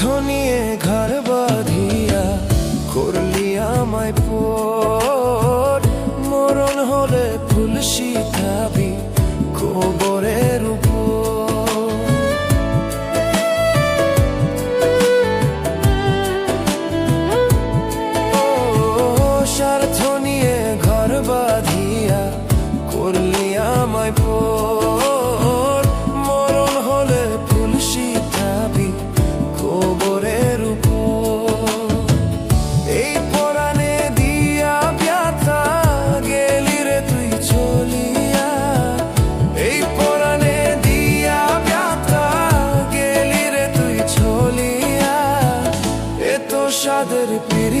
স্বার্থ নিয়ে ঘর বাঁধিয়া করলি আমায় পর মরণ হলে ফুল শিখাবি গোবরের উপর। স্বার্থ নিয়ে ঘর বাঁধিয়া সাদের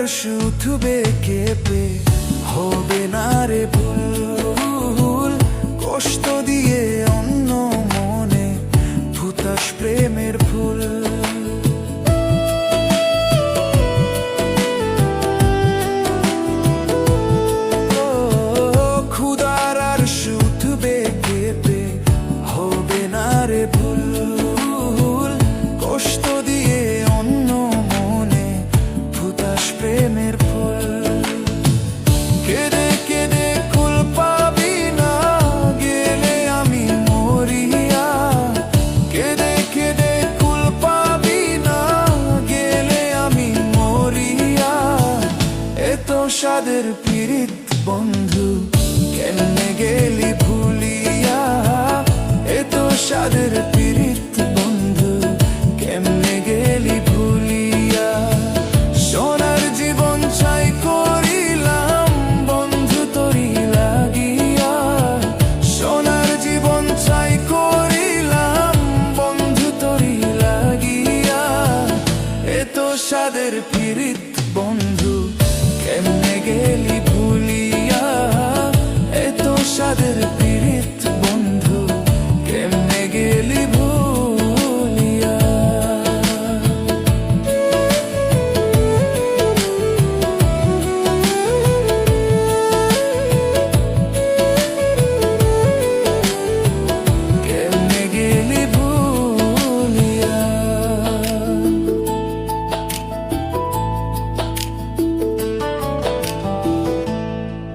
আর শুধবে কেঁপে হবে না রে ভুল কষ্ট দিয়ে সাদের পীড়িত বন্ধু কেমনে গেলি ভুলিয়া? এত সাদের